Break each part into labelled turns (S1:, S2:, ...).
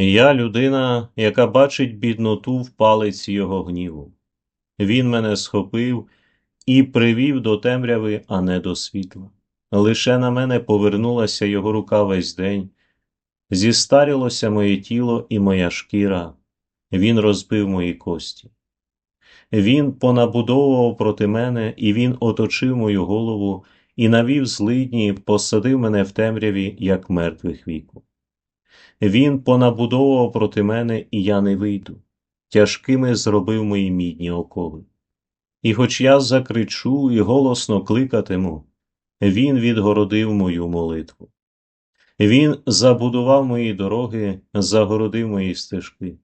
S1: Я людина, яка бачить бідноту в палиці його гніву. Він мене схопив і привів до темряви, а не до світла. Лише на мене повернулася його рука весь день. Зістарілося моє тіло і моя шкіра, він розбив мої кості. Він понабудовував проти мене, і він оточив мою голову і навів злидні, посадив мене в темряві, як мертвих віку. Він понабудовував проти мене, і я не вийду, тяжкими зробив мої мідні окови. І хоч я закричу і голосно кликатиму, він відгородив мою молитву. Він забудував мої дороги, загородив мої стежки.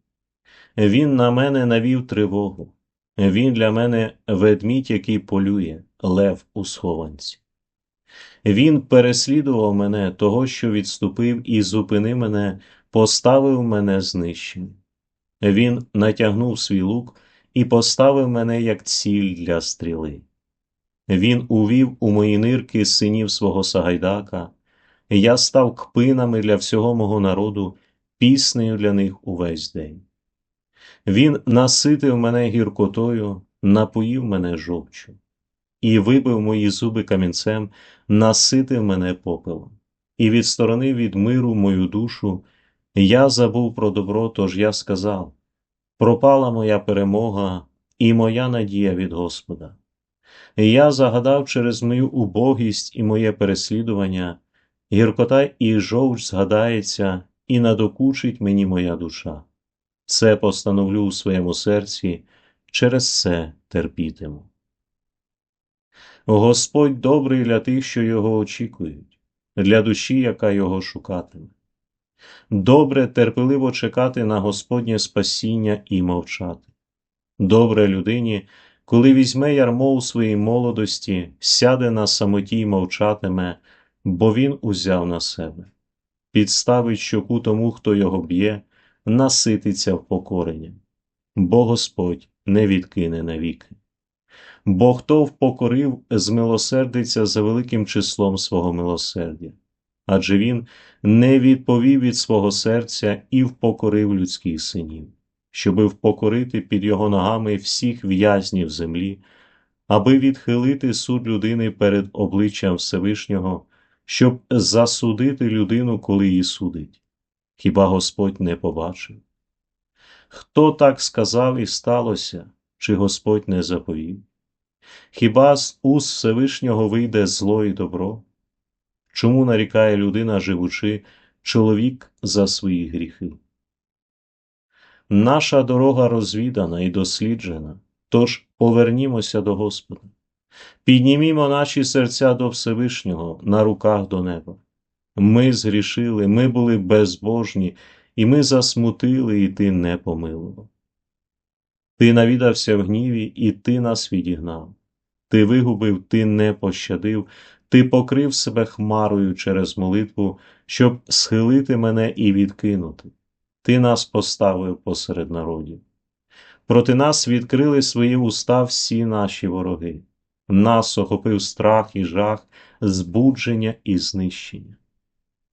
S1: Він на мене навів тривогу. Він для мене ведмідь, який полює, лев у схованці. Він переслідував мене, того, що відступив, і зупини мене, поставив мене знищеним. Він натягнув свій лук і поставив мене як ціль для стріли. Він увів у мої нирки синів свого Сагайдака, я став кпинами для всього мого народу, піснею для них увесь день. Він наситив мене гіркотою, напоїв мене жовчу, і вибив мої зуби камінцем, наситив мене попелом, і відсторонив від миру мою душу. Я забув про добро, тож я сказав: пропала моя перемога і моя надія від Господа. Я загадав через мою убогість і моє переслідування, гіркота і жовч згадається, і надокучить мені моя душа. Це постановлю у своєму серці, через це терпітиму. Господь добрий для тих, що його очікують, для душі, яка його шукатиме. Добре терпеливо чекати на Господнє спасіння і мовчати. Добре людині, коли візьме ярмо у своїй молодості, сяде на самоті й мовчатиме, бо він узяв на себе, підставить щоку тому, хто його б'є, насититься впокоренням, бо Господь не відкине навіки. Бо хто впокорив, змилосердиться за великим числом свого милосердя, адже він не відповів від свого серця і впокорив людських синів, щоби впокорити під його ногами всіх в'язнів землі, аби відхилити суд людини перед обличчям Всевишнього, щоб засудити людину, коли її судить. Хіба Господь не побачив? Хто так сказав і сталося, чи Господь не заповів? Хіба з уст Всевишнього вийде зло і добро? Чому нарікає людина, живучи, чоловік за свої гріхи? Наша дорога розвідана і досліджена, тож повернімося до Господа, піднімімо наші серця до Всевишнього на руках до неба. Ми згрішили, ми були безбожні, і ми засмутили, і ти не помилував. Ти навідався в гніві, і ти нас відігнав. Ти вигубив, ти не пощадив, ти покрив себе хмарою через молитву, щоб схилити мене і відкинути. Ти нас поставив посеред народів. Проти нас відкрили свої уста всі наші вороги. Нас охопив страх і жах, збудження і знищення.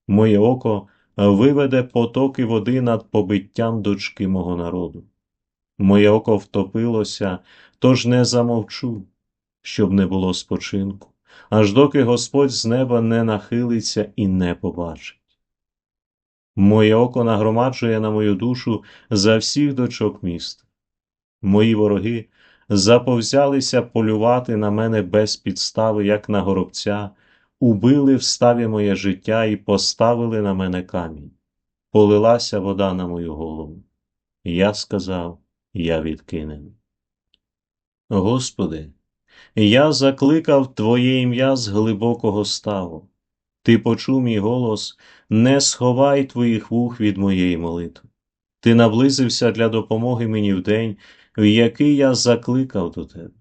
S1: Моє око виведе потоки води над побиттям дочки мого народу. Моє око втопилося, тож не замовчу, щоб не було спочинку, аж доки Господь з неба не нахилиться і не побачить. Моє око нагромаджує на мою душу за всіх дочок міста. Мої вороги заповзялися полювати на мене без підстави, як на горобця, убили в ставі моє життя і поставили на мене камінь. Полилася вода на мою голову. Я сказав, я відкинений. Господи, я закликав Твоє ім'я з глибокого ставу. Ти почув мій голос, не сховай твоїх вух від моєї молитви. Ти наблизився для допомоги мені в день, в який я закликав до тебе.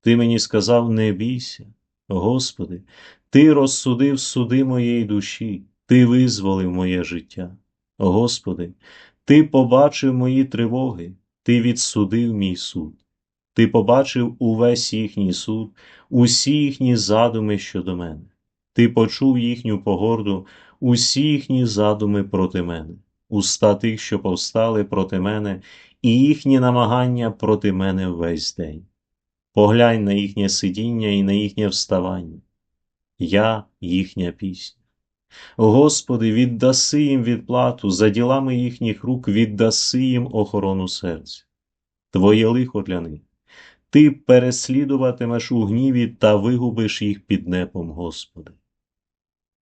S1: Ти мені сказав: не бійся, Господи, Ти розсудив суди моєї душі, Ти визволив моє життя. Господи, Ти побачив мої тривоги, Ти відсудив мій суд. Ти побачив увесь їхній суд, усі їхні задуми щодо мене. Ти почув їхню погорду, усі їхні задуми проти мене. уста тих, що повстали проти мене, і їхні намагання проти мене весь день. Поглянь на їхнє сидіння і на їхнє вставання. Я їхня пісня. Господи, віддаси їм відплату, за ділами їхніх рук віддаси їм охорону серця. Твоє лихо для них. Ти переслідуватимеш у гніві та вигубиш їх під небом, Господи.